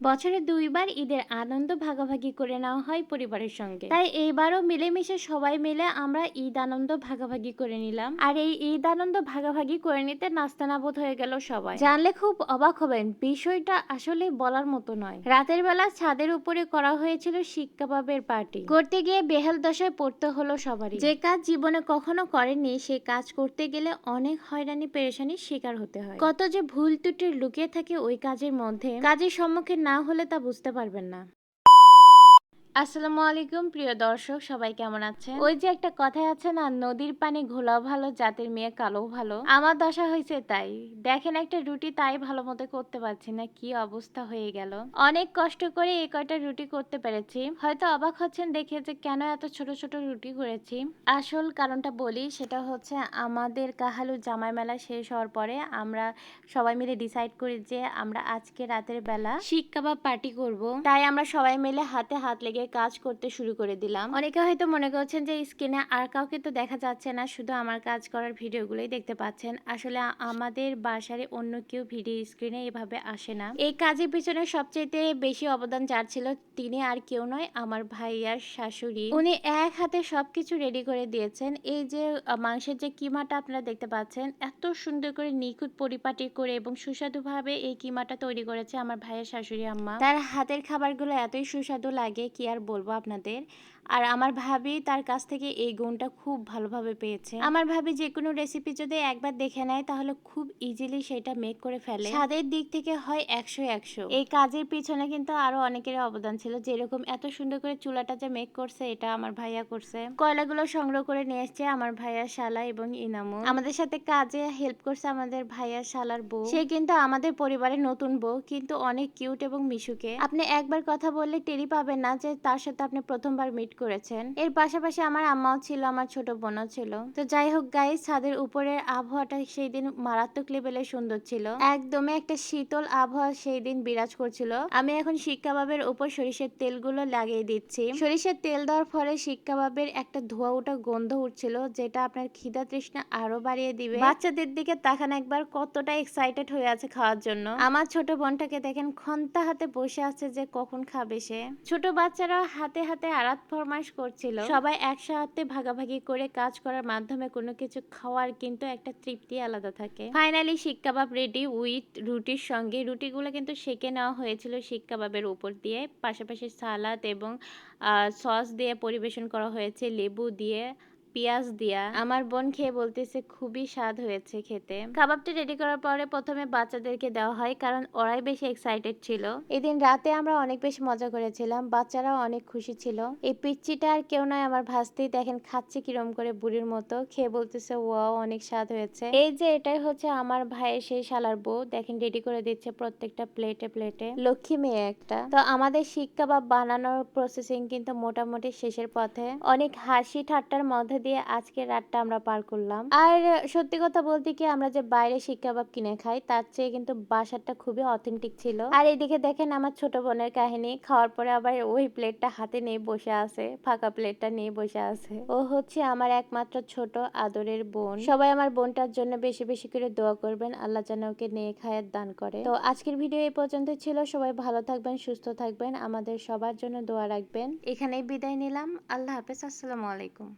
বছরে দুইবার ঈদের আনন্দ ভাগাভাগি করে নেওয়া হয় পরিবারের সঙ্গে। তাই এইবারও মিলেমিশে সবাই মিলে আমরা ঈদ আনন্দ ভাগাভাগি করে নিলাম। আর এই ঈদ আনন্দ ভাগাভাগি করে নিতে নাস্তানাবোধ হয়ে গেল সবাই। জানলে খুব অবাক হবেন, বিষয়টা আসলে বলার মতো নয়। রাতের বেলা ছাদের উপরে করা হয়েছিল শিক কাবাবের পার্টি। করতে গিয়ে বেহাল দশায় পড়তে হলো সবারই। যে কাজ জীবনে কখনো করেনি সে কাজ করতে গেলে অনেক হয়রানি পেরেশানির শিকার হতে হয়। কত যে ভুল ত্রুটি লুকিয়ে থাকে ওই কাজের মধ্যে, কাজের সম্মুখীন না হলে তা বুঝতে পারবেন না। আসসালামু আলাইকুম, প্রিয় দর্শক, সবাই কেমন আছেন? ওই যে একটা কথাই আছে না, নদীর পানি ঘোলাও ভালো, জাতের মেয়ে কালো ভালো। আমার দশা হয়েছে তাই। দেখেন একটা রুটি তাই ভালো মতো করতে পারছি না, কি অবস্থা হয়ে গেল। অনেক কষ্ট করে এই কয়টা রুটি করতে পেরেছি। হয়তো অবাক হচ্ছেন দেখে যে কেন এত ছোট ছোট রুটি করেছি। আসল কারণটা বলি, সেটা হচ্ছে আমাদের কাহালু জামাই মেলা শেষ হওয়ার পরে আমরা সবাই মিলে ডিসাইড করি যে আমরা আজকে রাতের বেলা শিক কাবাব পার্টি করব। তাই আমরা সবাই মিলে হাতে হাত লেগে কাজ করতে শুরু করে দিলাম। অনেকে হয়তো মনে করছেন যে, স্ক্রিনে আর কাউকে তো দেখা যাচ্ছে না, শুধু আমার কাজ করার ভিডিওগুলোই দেখতে পাচ্ছেন। আসলে আমাদের বাসারে অন্য কেউ ভিডিও স্ক্রিনে এভাবে আসে না। এই কাজের পিছনে সবচেয়ে বেশি অবদান যার ছিল তিনি আর কেউ নয়, আমার ভাইয়ার শাশুড়ি। উনি এক হাতে সবকিছু রেডি করে দিয়েছেন। এই যে মাংসের যে কিমাটা আপনারা দেখতে পাচ্ছেন, এত সুন্দর করে নিখুঁত পরিপাটি করে এবং সুস্বাদুভাবে এই কিমাটা তৈরি করেছে আমার ভাইয়ের শাশুড়ি আম্মা। তার হাতের খাবারগুলো এতই সুস্বাদু লাগে কি আর বলব আপনাদের। আর আমার ভাবি তার কাছ থেকে এই গুণটা খুব ভালোভাবে পেয়েছে। আমার ভাবি যে কোনো রেসিপি যদি একবার দেখে নেয়, তাহলে খুব ইজিলি সেটা মেক করে ফেলে। স্বাদের দিক থেকে হয় একশো একশো। এই কাজের পিছনে কিন্তু আরও অনেকের অবদান ছিল, যেরকম এত সুন্দর করে চুলাটা যে মেক করছে, এটা আমার ভাইয়া করছে। কয়লাগুলো সংগ্রহ করে নিয়ে এসছে আমার ভাইয়া শালা এবং ইনামু আমাদের সাথে কাজে হেল্প করছে আমাদের ভাইয়া শালার বউ। সে কিন্তু আমাদের পরিবারের নতুন বউ, কিন্তু অনেক কিউট এবং মিশুকে। আপনি একবার কথা বললে টেরি পাবেন না যে তার সাথে আপনি প্রথমবার মিট করেছেন। এর পাশাপাশি আমার আম্মাও ছিল, আমার ছোট বোনও ছিল। তো যাই হোক গাই ছাদের উপরের আবহাওয়াটা সেই দিন মারাত্মক লেভেলে সুন্দর ছিল। একদমই একটা শীতল আবহাওয়া সেই দিন বিরাজ করছিল। আমি এখন শিক কাবাবের উপর সরিষার তেলগুলো লাগিয়ে দিচ্ছি। সরিষার তেল দেওয়ার ফলে শিক কাবাবের একটা ধোয়া ওটা গন্ধ উঠছিল, যেটা আপনার খিদা তৃষ্ণা আরও বাড়িয়ে দিবে। বাচ্চাদের দিকে তাকান একবার, কতটা এক্সাইটেড হয়ে আছে খাওয়ার জন্য। আমার ছোট বোনটাকে দেখেন, খন্তা হাতে বসে আছে যে কখন খাবে সে। ছোট বাচ্চারা হাতে হাতে আরাত ফরমাইশ করছিল। সবাই একসাথে ভাগাভাগি করে কাজ করার মাধ্যমে কোনো কিছু খাওয়ার কিন্তু একটা তৃপ্তি আলাদা থাকে। ফাইনালি শিক কাবাব রেডি উইথ রুটির সঙ্গে। রুটিগুলো কিন্তু সেকে নেওয়া হয়েছিল শিক কাবাবের উপর দিয়ে। পাশাপাশি সালাদ এবং সস দিয়ে পরিবেশন করা হয়েছে, লেবু দিয়ে। পেঁয়াজ দিয়া আমার বোন খেয়ে বলতেছে, খুবই স্বাদ হয়েছে খেতে। কাবাবটি রেডি করার পরে প্রথমে বাচ্চাদেরকে দেওয়া হয়, কারণ ওরাই বেশি এক্সাইটেড ছিল। এদিন রাতে আমরা অনেক বেশি মজা করেছিলাম, বাচ্চারাও অনেক খুশি ছিল। এই পিচ্চিটা আর কেউ নয় আমার ভাসতেই দেখেন, খাচ্ছে কিরম করে বুড়ির মতো। খেয়ে বলতেছে, ওয়াও, অনেক স্বাদ হয়েছে। এই যে, এটাই হচ্ছে আমার ভাইয়ের সেই শালার বউ। দেখেন রেডি করে দিচ্ছে প্রত্যেকটা প্লেটে প্লেটে লক্ষ্মী মেয়ে একটা। তো আমাদের শিক কাবাব বানানোর প্রসেসিং কিন্তু মোটামুটি শেষের পথে। অনেক হাসি ঠাট্টার মধ্যে দিয়ে আজকে রাতটা আমরা পার করলাম। আর সত্যি কথা বলতে কি, আমরা যে বাইরে শিক কাবাব কিনে খাই, তার চেয়ে কিন্তু বাসারটা খুবই অথেন্টিক ছিল। আর এদিকে দেখেন আমার ছোট বোনের কাহিনী, খাওয়ার পরে আবার ওই প্লেটটা হাতে নিয়ে বসে আছে, ফাঁকা প্লেটটা নিয়ে বসে আছে। ও হচ্ছে আমার একমাত্র ছোট আদরের বোন। সবাই আমার বোনটার জন্য বেশি বেশি করে দোয়া করবেন, আল্লাহ যেন ওকে নিয়ে খায়ের দান করে। তো আজকের ভিডিও এই পর্যন্ত ছিল, সবাই ভালো থাকবেন, সুস্থ থাকবেন, আমাদের সবার জন্য দোয়া রাখবেন। এখানেই বিদায় নিলাম, আল্লাহ হাফেজ, আসসালামু আলাইকুম।